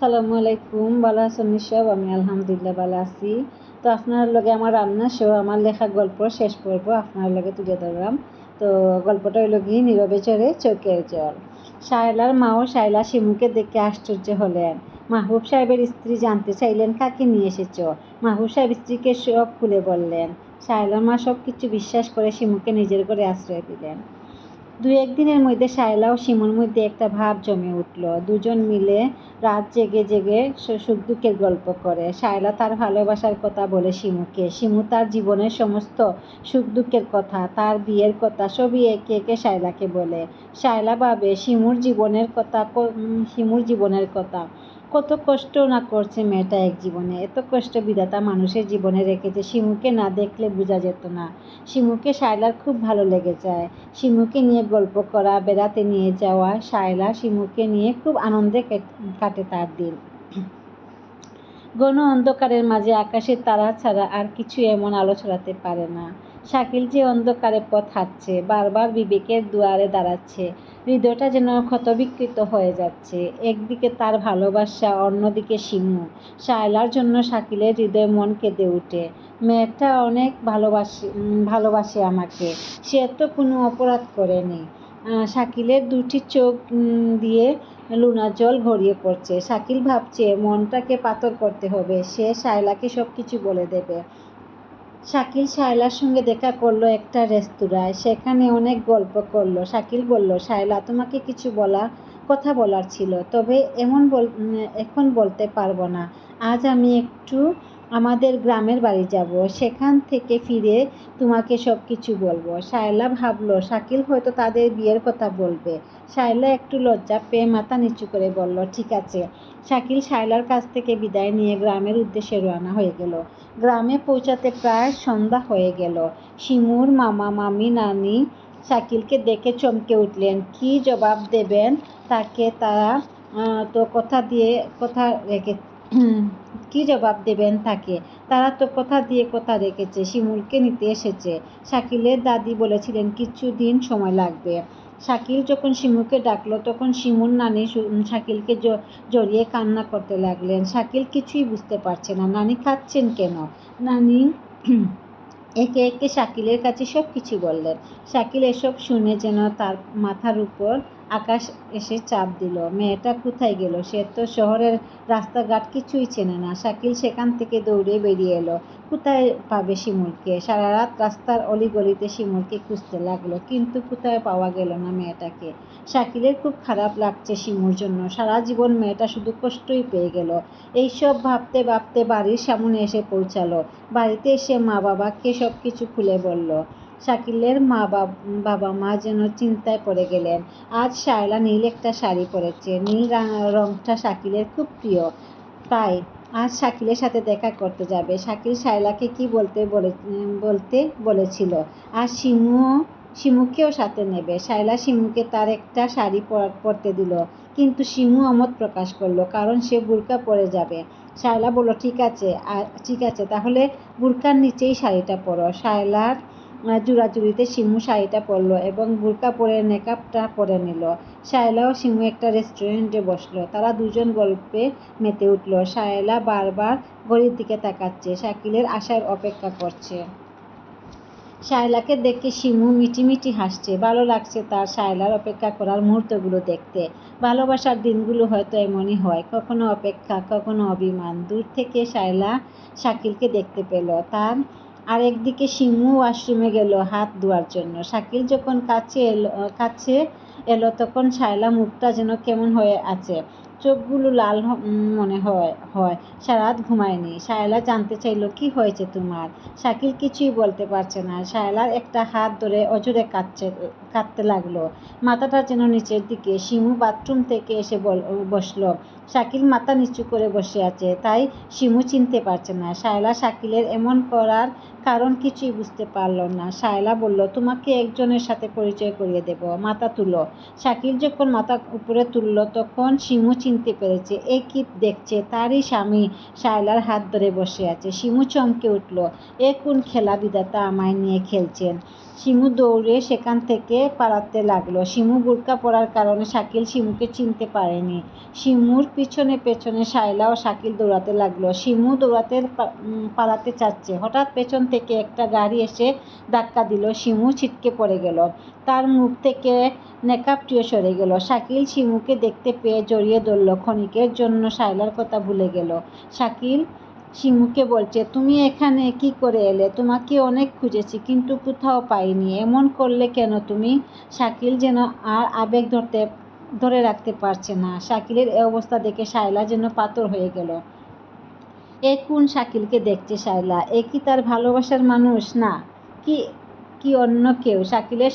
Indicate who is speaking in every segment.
Speaker 1: আসসালামু আলাইকুম, ভালো আছেন নিশ্চয় আমি আলহামদুলিল্লাহ ভালো আছি। তো আপনার লগে আমার রান্না সেও আমার লেখা গল্প শেষ পর্ব আপনার লগে তুলে ধরলাম। তো গল্পটা হইল কি নীরবে চড়ে চোখের জল। শায়লার মাও শায়লা শিমুকে দেখে আশ্চর্য হলেন। মাহবুব সাহেবের স্ত্রী জানতে চাইলেন, কাকে নিয়ে এসেছ? মাহবুব সাহেব স্ত্রীকে সব খুলে বললেন। শায়লার মা সব কিছু বিশ্বাস করে শিমুকে নিজের করে আশ্রয় দিলেন। দু একদিনের মধ্যে শায়লা ও শিমুর মধ্যে একটা ভাব জমে উঠল। দুজন মিলে রাত জেগে জেগে সুখ দুঃখের গল্প করে। শায়লা তার ভালোবাসার কথা বলে শিমুকে। শিমু তার জীবনের সমস্ত সুখ দুঃখের কথা, তার বিয়ের কথা সবই একে একে শায়লাকে বলে। শায়লা ভাবে, শিমুর জীবনের কথা শিমুর জীবনের কথা। কত কষ্ট না করছে মেয়েটা এক জীবনে। এত কষ্ট বিধাতা মানুষের জীবনে রেখেছে। শিমুকে না দেখলে বোঝা যেত না। শিমুকে শায়লার খুব ভালো লেগে যায়। শিমুকে নিয়ে গল্প করা, বেড়াতে নিয়ে যাওয়া, শায়লা শিমুকে নিয়ে খুব আনন্দে কেট- তার দিন। ঘন অন্ধকারের মাঝে আকাশের তারা ছাড়া আর কিছু এমন আলো ছড়াতে পারে না। শাকিল যে অন্ধকারে পথ হাঁটছে, বারবার বিবেকের দুয়ারে দাঁড়াচ্ছে। হৃদয়টা যেন ক্ষতবিকৃত হয়ে যাচ্ছে। একদিকে তার ভালোবাসা, অন্যদিকে শিমু শায়লার জন্য শাকিলের হৃদয় মন কেঁদে ওঠে। মেয়েটা অনেক ভালোবাসে ভালোবাসে আমাকে। সে তো কোনো অপরাধ করেনি। শাকিলের দুটি চোখ দিয়ে লুনা জল গড়িয়ে পড়ছে। শাকিল ভাবছে, মনটাকে পাথর করতে হবে। সে শায়লাকে সব কিছু বলে দেবে। শাকিল শায়লার সঙ্গে দেখা করল একটা রেস্তোরাঁয়। সেখানে অনেক গল্প করল। শাকিল বলল, শায়লা, তোমাকে কিছু বলা, কথা বলার ছিল। তবে এমন বল এখন বলতে পারব না। আজ আমি একটু আমাদের গ্রামের বাড়ি যাব। সেখান থেকে ফিরে তোমাকে সব কিছু বলব। শায়লা ভাবলো, শাকিল হয়তো তাদের বিয়ের কথা বলবে। শায়লা একটু লজ্জা পেয়ে মাথা নিচু করে বলল, ঠিক আছে। শাকিল শায়লার কাছ থেকে বিদায় নিয়ে গ্রামের উদ্দেশ্যে রওনা হয়ে গেল। গ্রামে পৌঁছাতে প্রায় সন্ধ্যা হয়ে গেল। শিমুর মামা, মামি, নানি শাকিলকে দেখে চমকে উঠলেন। কি জবাব দেবেন? তাকে তারা তো কথা দিয়ে, কথা রেখে, কি জবাব দেবেন তাকে? তারা তো কথা দিয়ে কথা রেখেছে শিমুলকে নিতে এসেছে। শাকিলের দাদি বলেছিলেন কিছু দিন সময় লাগবে। শাকিল যখন শিমুকে ডাকলো, তখন শিমুর নানি শাকিলকে জড়িয়ে কান্না করতে লাগলেন। শাকিল কিছুই বুঝতে পারছে না। নানি খাচ্ছেন কেন? নানি একে একে শাকিলের কাছে সব কিছু বললেন। শাকিল এসব শুনে যেন তার মাথার উপর আকাশ এসে চাপ দিল, মেয়েটা কোথায় গেল? সে তো শহরের রাস্তাঘাট কিছুই চেনে না। শাকিল সেখান থেকে দৌড়ে বেরিয়ে এলো। কোথায় পাবে শিমুলকে? সারা রাত রাস্তার অলিগলিতে শিমুলকে খুঁজতে লাগল, কিন্তু কোথায় পাওয়া গেল না মেয়েটাকে? শাকিলের খুব খারাপ লাগছে শিমুর জন্য। সারা জীবন মেয়েটা শুধু কষ্টই পেয়ে গেল। এইসব ভাবতে ভাবতে বাড়ির সামনে এসে পৌঁছালো। বাড়িতে এসে মা বাবাকে সব কিছু খুলে বলল শাকিলের মা বাব- মা যেন চিন্তায় পড়ে গেলেন। আজ শায়লা নীল একটা শাড়ি পরেছে। নীল রংটা শাকিলের খুব প্রিয়। তাই আজ শাকিলের সাথে দেখা করতে যাবে। শাকিল শায়লাকে কি বলতে বলে, বলতে বলেছিল? আর শিমু শিমুকেও সাথে নেবে। শায়লা শিমুকে তার একটা শাড়ি পর- পরতে দিল। কিন্তু শিমু অমত প্রকাশ করল, কারণ সে বুরকা পরে যাবে। শায়লা বলল, ঠিক আছে, আ- ঠিক আছে, তাহলে বুরকার নিচেই শাড়িটা পরো। শায়লার জোড়াজুড়িতে শিমু শাড়িটা পরলো এবং বুরকা পরে মেকআপটা পরে নিল। শায়লা ও শিমু একটা রেস্টুরেন্টে বসল। তারা দুজন গল্পে মেতে উঠল। শায়লা বারবার ঘড়ির দিকে তাকাচ্ছে। শাকিলের আসার অপেক্ষা করছে। শায়লাকে দেখে শিমু মিটিমিটি হাসছে। ভালো লাগছে তার শায়লার অপেক্ষা করার মুহূর্তগুলো দেখতে। ভালোবাসার দিনগুলো হয়তো এমনই হয়। কখনো অপেক্ষা, কখনো অভিমান। দূর থেকে শায়লা শাকিলকে দেখতে পেল। তার আরেকদিকে সিংহ ওয়াশরুমে গেল হাত ধোয়ার জন্য। শাকিল যখন কাছে এলো কাছে এলো, তখন শায়লা মুখটা যেন কেমন হয়ে আছে। চোখগুলো লাল মনে হয় হয়। সারা রাত ঘুমায়নি। শায়লা জানতে চাইলো, কি হয়েছে তোমার? শাকিল কিছুই বলতে পারছে না। শায়লার একটা হাত ধরে অজুরে কাঁদছে, কাঁদতে লাগল। মাথাটা যেন নিচের দিকে, শিমু বাথরুম থেকে এসে বসল। শাকিল মাথা নিচু করে বসে আছে, তাই শিমু চিনতে পারছে না। শায়লা শাকিলের এমন করার কারণ কিছুই বুঝতে পারল না। শায়লা বলল, তোমাকে একজনের সাথে পরিচয় করিয়ে দেব। মাথা তুলো। শাকিল যখন মাথা উপরে তুললো, তখন শিমু চিনতে পেরেছে। এ কি দেখছে? তারই স্বামী শায়লার হাত ধরে বসে আছে। শিমু চমকে উঠল, এ কোন খেলা বিধাতা আমায় নিয়ে খেলছেন? শিমু দৌড়ে সেখান থেকে পালাতে লাগল। শিমু বুরকা পড়ার কারণে শাকিল শিমুকে চিনতে পারেনি। শিমুর পিছনে পেছনে শায়লা ও শাকিল দৌড়াতে লাগল। শিমু দৌড়াতে পালাতে চাচ্ছে। হঠাৎ পেছন থেকে একটা গাড়ি এসে ধাক্কা দিল। শিমু ছিটকে পড়ে গেল। তার মুখ থেকে নেকাবটিও সরে গেল। শাকিল শিমুকে দেখতে পেয়ে জড়িয়ে ধরল ক্ষণিকের জন্য শায়লার কথা ভুলে গেল। শাকিল শিমুকে বলছে, তুমি এখানে কি করে এলে? তোমাকে অনেক খুঁজেছি, কিন্তু কোথাও পাইনি। এমন করলে কেন তুমি শাকিল যেন আর আবেগ ধরতে, ধরে রাখতে পারছে না। শাকিলের এই অবস্থা দেখে শায়লা যেন পাথর হয়ে গেল। এ কোন শাকিলকে দেখছে শায়লা? এ কি তার ভালোবাসার মানুষ? না, কি কি অন্য কেউ? শাকিলের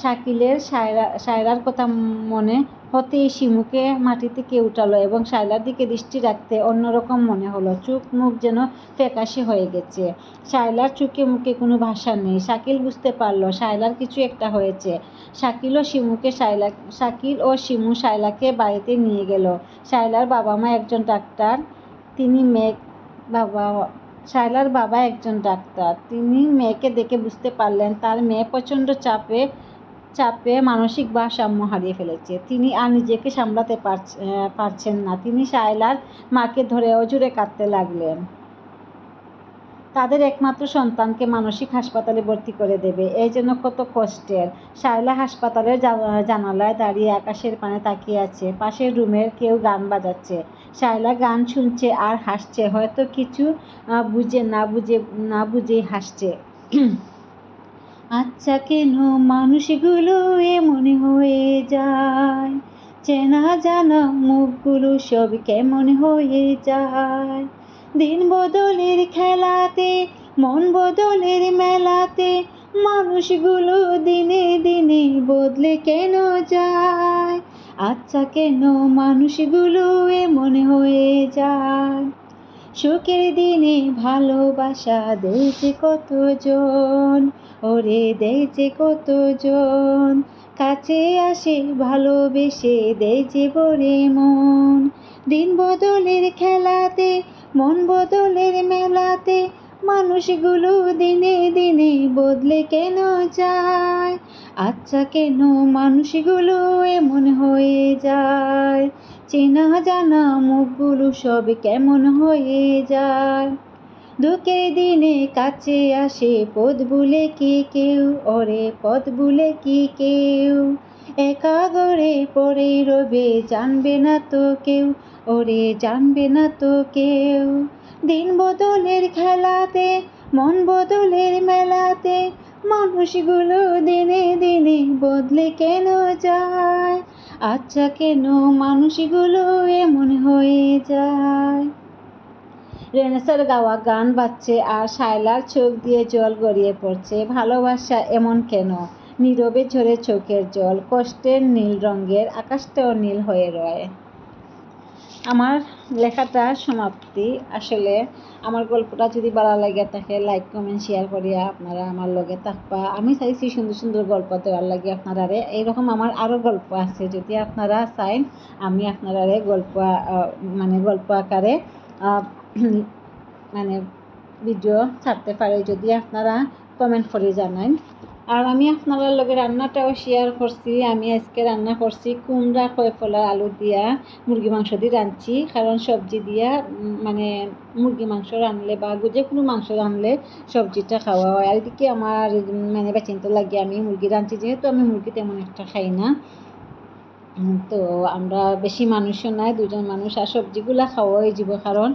Speaker 1: শাকিলের সায়রা শায়রার কথা মনে হতেই শিমুকে মাটিতে কে উঠালো এবং শায়লার দিকে দৃষ্টি রাখতে অন্যরকম মনে হলো। চোখ মুখ যেন ফ্যাকাশে হয়ে গেছে। শায়লার চোখে মুখে কোনো ভাষা নেই। শাকিল বুঝতে পারল শায়লার কিছু একটা হয়েছে। শাকিল ও শিমুকে শায়লা শাকিল ও শিমু শায়লাকে বাড়িতে নিয়ে গেল। শায়লার বাবা মা একজন ডাক্তার, তিনি মেয়ে বাবা শায়লার বাবা একজন ডাক্তার। তিনি মেয়েকে দেখে বুঝতে পারলেন, তার মেয়ে প্রচণ্ড চাপে চাপে মানসিক ভারসাম্য হারিয়ে ফেলেছে। তিনি আর নিজেকে সামলাতে পারছ- পারছেন না। তিনি শায়লার মাকে ধরে অজুরে কাঁদতে লাগলেন। তাদের একমাত্র সন্তানকে মানসিক হাসপাতালে ভর্তি করে দেবে। এই জন্য কত কষ্টের। শায়লা হাসপাতালের জানালায় দাঁড়িয়ে আকাশের পানে তাকিয়ে আছে। পাশের রুমের কেউ গান বাজাচ্ছে। শায়লা গান শুনছে আর হাসছে। হয়তো কিছু বুঝে না বুঝে, না বুঝেই হাসছে। আচ্ছা কেন মানুষগুলো এমন হয়ে যায়? চেনা জানা মুখগুলো সব কেমন হয়ে যায়? দিন বদলের খেলাতে, মন বদলের মেলাতে মানুষগুলো দিনে দিনে বদলে কেন যায়? আচ্ছা কেন মানুষগুলো এমন হয়ে যায়? সুখের দিনে ভালোবাসা দেয় কতজন? ওরে দেয় যে কতজন? কাছে আসে ভালোবেসে দেয় যে বরে মন। দিন বদলের খেলাতে, মন বদলের মেলাতে মানুষগুলো দিনে দিনে বদলে কেন যায়? আচ্ছা কেন মানুষগুলো এমন হয়ে যায়? চেনা জানা মুখগুলো সব কেমন হয়ে যায়? দুকে দিনে কাছে আসে পদ বলে কি কেউ? ওরে পদ বলে কি কেউ? একা গড়ে পড়ে রবে, জানবে না তো কেউ? ওরে জানবে না তো কেউ। দিন বদলের খেলাতে, মন বদলের মেলাতে, মানুষগুলো দিনে দিনে বদলে কেন যায়? আচ্ছা কেন মানুষগুলো এমন হয়ে যায়? রেনেসার গাওয়া গান বাজছে আর শায়লার চোখ দিয়ে জল গড়িয়ে পড়ছে। ভালোবাসা এমন কেন? নীরবে ঝরে চোখের জল, কষ্টের নীল রঙের, আকাশটাও নীল হয়ে রয়। আমার লেখাটা সমাপ্তি। আসলে আমার গল্পটা যদি ভালো লাগে থাকে লাইক কমেন্ট শেয়ার করিয়া আপনারা আমার লগে থাকবা। আমি চাইছি সুন্দর সুন্দর গল্প দেওয়ার লাগে আপনারারে। এইরকম আমার আরও গল্প আছে। যদি আপনারা চাইন, আমি আপনারারে গল্প মানে গল্প আকারে মানে ভিডিও ছাড়তে পারি। যদি আপনারা কমেন্ট করে জানান আর আমি আপনারা লগে রান্নাটাও শেয়ার করছি। আমি আজকে রান্না করছি কুমড়া, কয়ফলা, আলু দিয়া মুরগি মাংস দিয়ে রাঁধছি। কারণ সবজি দিয়া মানে মুরগি মাংস রানলে বা যে কোনো মাংস রানলে সবজিটা খাওয়া হয়। আর এদিকে আমার মানে বেচিনতে লাগে আমি মুরগি রাঁধছি। যেহেতু আমি মুরগি তেমন একটা খাই না। তো আমরা বেশি মানুষও নাই দুজন মানুষ। আর সবজিগুলা খাওয়াই জীব কারণ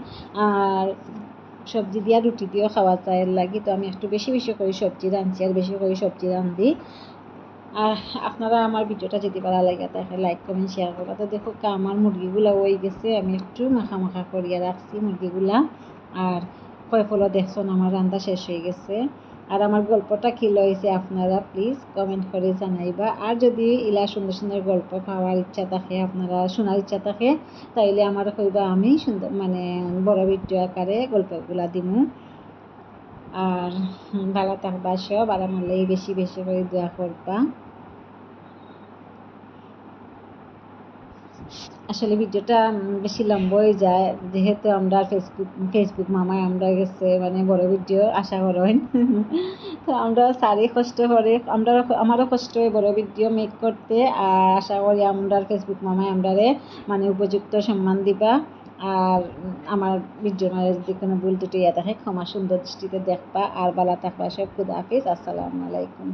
Speaker 1: আর সবজি দিয়া রুটি দিয়েও খাওয়া এর লাগি। তো আমি একটু বেশি বেশি করে সবজি রাঁধছি আর বেশি করে সবজি রাঁধি। আর আপনারা আমার ভিডিওটা যদি ভালো লাগে তাহলে লাইক কমেন্ট শেয়ার করবা। তো দেখো আমার মুরগিগুলা হয়ে গেছে। আমি একটু মাখা মাখা করিয়া রাখছি মুরগিগুলা। আর কয় ফলো দেখছেন আমার রান্না শেষ হয়ে গেছে। আর আমার গল্পটা কী লয়েছে আপনারা প্লিজ কমেন্ট করে জানাইবা। আর যদি ইলা সুন্দর সুন্দর গল্প খাওয়ার ইচ্ছা থাকে, আপনারা শোনার ইচ্ছা থাকে, তাইলে আমার কইবা আমি সুন্দর মানে বড় ভিডিও আকারে গল্পগুলা দিমু। আর ভালো থাকবা সব আর আমার বেশি বেশি করে দোয়া করবা। আসলে ভিডিওটা বেশি লম্বা হয়ে যায়। যেহেতু আমরা ফেসবুক ফেসবুক মামায় আমরা গেছে মানে বড় ভিডিও, আশা করেন। তো আমরা সারি কষ্ট করে, আমরা, আমারও কষ্ট হয় বড় ভিডিও মেক করতে। আর আশা করি আমরা ফেসবুক মামায় আমরারে মানে উপযুক্ত সম্মান দিবা। আর আমার ভিডিও মানে যদি কোনো ভুল ত্রুটি ইয়ে থাকে, ক্ষমা সুন্দর দৃষ্টিতে দেখবা। আর বালা থাকবা, সব খুদা হাফিজ। আসসালামু আলাইকুম।